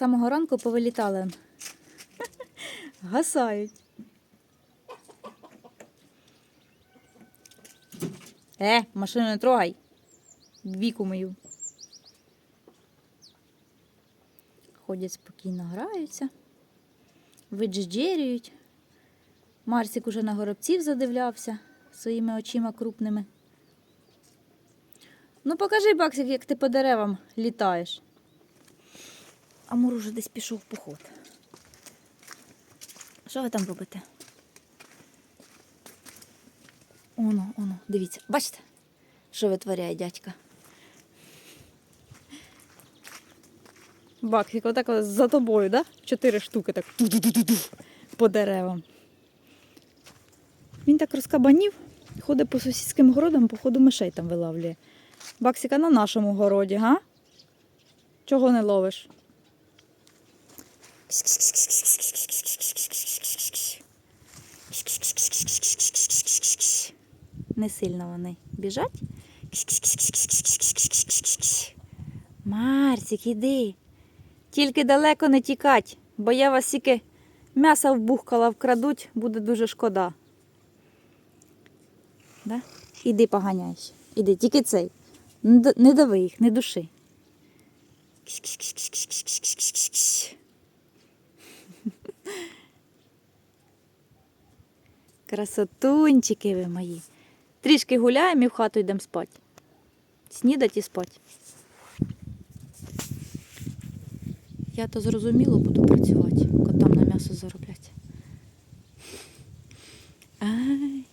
самого ранку повилітали. Гасають. Е, машину не трогай. Віку мою. Ходять спокійно граються, виджеджерюють. Марсик уже на горобців задивлявся своїми очима крупними. Ну, покажи, Баксик, як ти по деревам літаєш. Амур уже десь пішов в поход. Що ви там робите? Оно, оно, дивіться. Бачите, що витворяє дядька? Баксик, отак за тобою, да? Чотири штуки так по деревам. Він так розкабанів, ходить по сусідським городам, походу мишей там вилавлює. Баксика на нашому городі, га? Чого не ловиш? Не сильно вони біжать. Марсик, іди. Тільки далеко не тікать, бо я вас тільки м'яса вбухкала вкрадуть, буде дуже шкода. Да? Іди поганяйся. Іди, тільки цей. Не дави їх, не души. Красотунчики ви мої. Трішки гуляємо і в хату йдемо спати. Снідать і спать. Я то зрозуміло буду працювати, котам на м'ясо заробляти. Ай.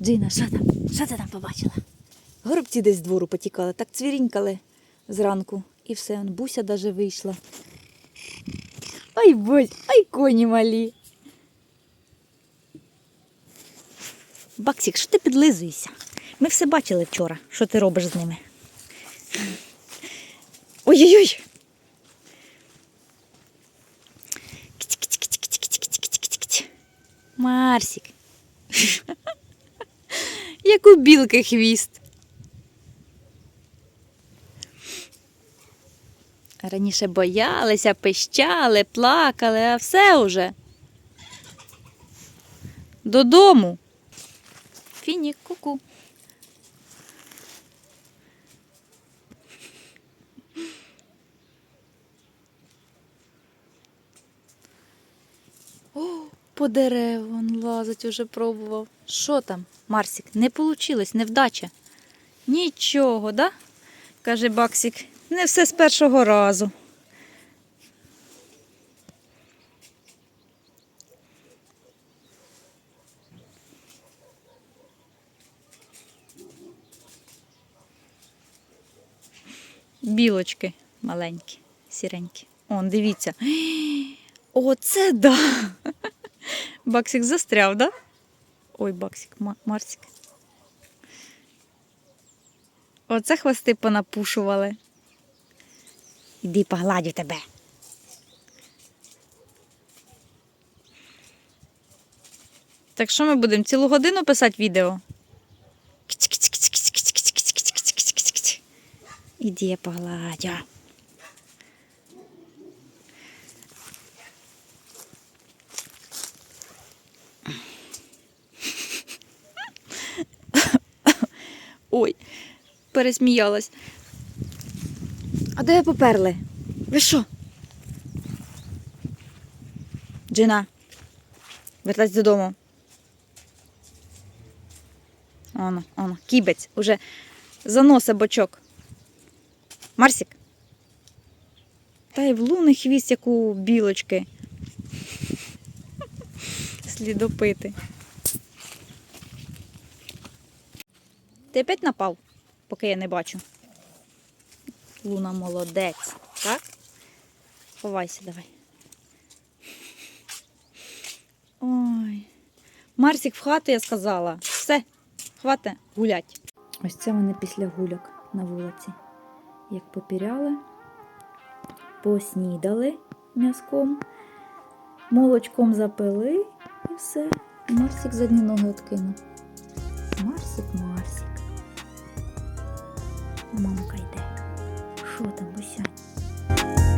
Джина, що там? Що ти там побачила? Горобці десь з двору потікали, так цвірінькали зранку. І все, буся даже вийшла. Ай, бось, ай, коні малі. Баксік, що ти підлизуєшся? Ми все бачили вчора, що ти робиш з ними. Ой-ой-ой. Марсік. Як у білки хвіст. Раніше боялися, пищали, плакали, а все уже. Додому. Фінік, ку-ку. О, по дереву лазить уже пробував. Що там, Марсик? Не вийшло, невдача. Нічого, да? каже Баксик. Не все з першого разу. Білочки маленькі, сіренькі. Он, дивіться. Оце да. Баксик застряв, да? Ой, Баксик, Марсик. Оце хвости понапушували. Іди погладю тебе. Так що ми будемо цілу годину писати відео? Іди я погладю. Ой, пересміялась. А де ви поперли? Ви що? Джина, вертайся додому. Оно, оно, кібець, уже заноса бочок. Марсик. Та й в луни хвіст, як у білочки. Слідопити. Ти опять напав, поки я не бачу. Луна молодець, так? Ховайся давай. Ой. Марсик в хату я сказала. Все, хвата гулять. Ось це вони після гуляк на вулиці. Як попіряли, поснідали м'язком, молочком запили і все. Марсик задні ноги откинув. Марсик, Марсик. Мамка йде що там, Бусянь?